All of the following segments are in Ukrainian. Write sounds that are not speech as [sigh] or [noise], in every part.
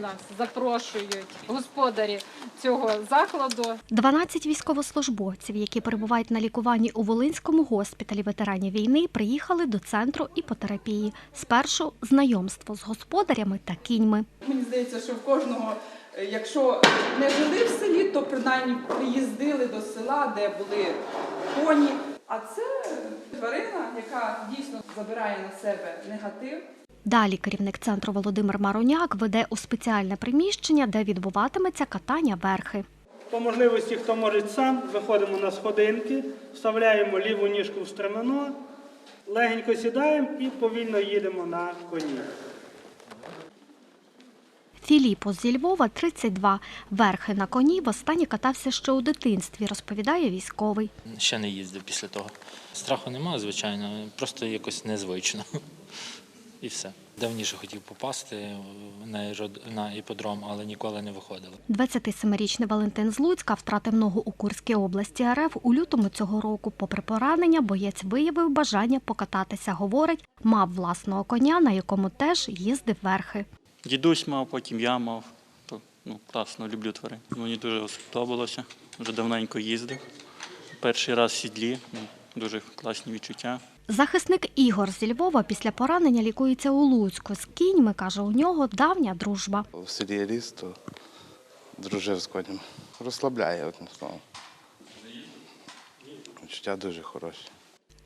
Нас запрошують господарі цього закладу. 12 військовослужбовців, які перебувають на лікуванні у Волинському госпіталі ветеранів війни, приїхали до центру іпотерапії. Спершу знайомство з господарями та кіньми. Мені здається, що в кожного, е, якщо не жили в селі, то принаймні приїздили до села, де були коні. А це тварина, яка дійсно забирає на себе негатив. Далі керівник центру Володимир Мароняк веде у спеціальне приміщення, де відбуватиметься катання верхи. По можливості, хто може сам, виходимо на сходинки, вставляємо ліву ніжку в стремено, легенько сідаємо і повільно їдемо на коні. Філіппо зі Львова 32. Верхи на коні востаннє катався ще у дитинстві, розповідає військовий. Ще не їздив після того. Страху немає, звичайно, просто якось незвично. І все. Давніше хотів попасти на аерод- на іподром, але ніколи не виходило. 27-річний Валентин з Луцька втратив ногу у Курській області РФ у лютому цього року. Попри поранення, боєць виявив бажання покататися. Говорить, мав власного коня, на якому теж їздив верхи. Дідусь мав, потім я мав. То, ну, класно, люблю тварин. Мені дуже сподобалося. Вже давненько їздив. Перший раз в сідлі, ну, дуже класні відчуття. Захисник Ігор зі Львова після поранення лікується у Луцьку. З кіньми, каже, у нього давня дружба. В селі я то дружив з конем. Розслабляє одним словом. Почуття дуже хороші.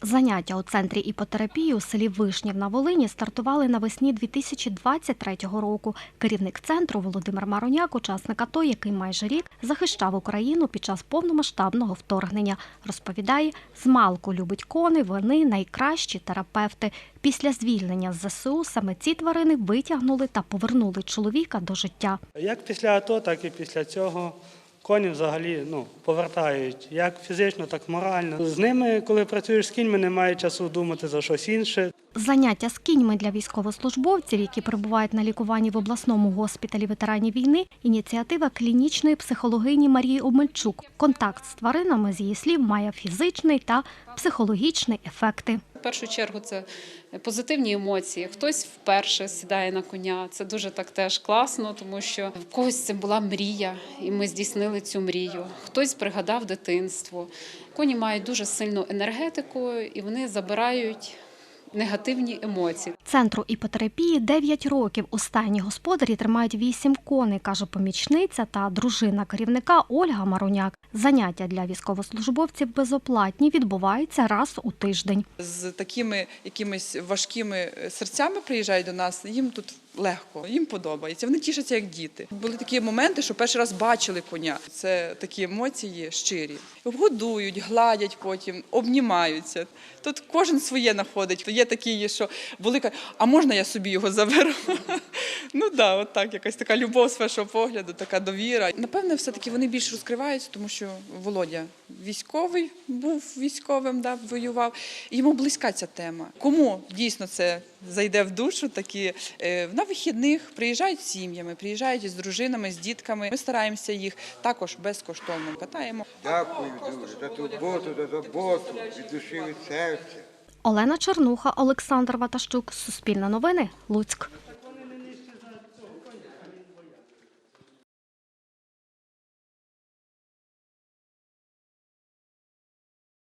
Заняття у центрі іпотерапії у селі Вишнів на Волині стартували навесні 2023 року. Керівник центру Володимир Мароняк, учасник АТО, який майже рік захищав Україну під час повномасштабного вторгнення, розповідає, змалку любить коней, вони найкращі терапевти. Після звільнення з ЗСУ саме ці тварини витягнули та повернули чоловіка до життя. Як після АТО, так і після цього коні взагалі ну, повертають як фізично, так і морально. З ними, коли працюєш з кіньми, немає часу думати за щось інше. Заняття з кіньми для військовослужбовців, які перебувають на лікуванні в обласному госпіталі ветеранів війни, ініціатива клінічної психологині Марії Омельчук. Контакт з тваринами, з її слів, має фізичний та психологічний ефекти. Першу чергу це позитивні емоції. Хтось вперше сідає на коня. Це дуже так теж класно, тому що в когось це була мрія, і ми здійснили цю мрію. Хтось пригадав дитинство. Коні мають дуже сильну енергетику, і вони забирають негативні емоції. Центру іпотерапії 9 років. У стайні господарі тримають 8 коней, каже помічниця та дружина керівника Ольга Мароняк. Заняття для військовослужбовців безоплатні відбуваються раз у тиждень. З такими якимись важкими е, серцями приїжджають до нас, їм тут легко, їм подобається. Вони тішаться як діти. Були такі моменти, що перший раз бачили коня. Це такі емоції щирі. Годують, гладять потім, обнімаються. Тут кожен своє знаходить. Є такі, що кажуть, а можна я собі його заберу? [laughs] Ну да, от так, якась така любов з першого погляду, така довіра. Напевне, все-таки вони більш розкриваються, тому що Володя військовий був військовим, да, воював. Йому близька ця тема. Кому дійсно це зайде в душу, такі е, на вихідних приїжджають з сім'ями, приїжджають з дружинами, з дітками. Ми стараємося їх також безкоштовно катаємо. Дякую дуже за турботу, за заботу від душі від серця. Олена Чернуха, Олександр Ватащук, Суспільне новини, Луцьк.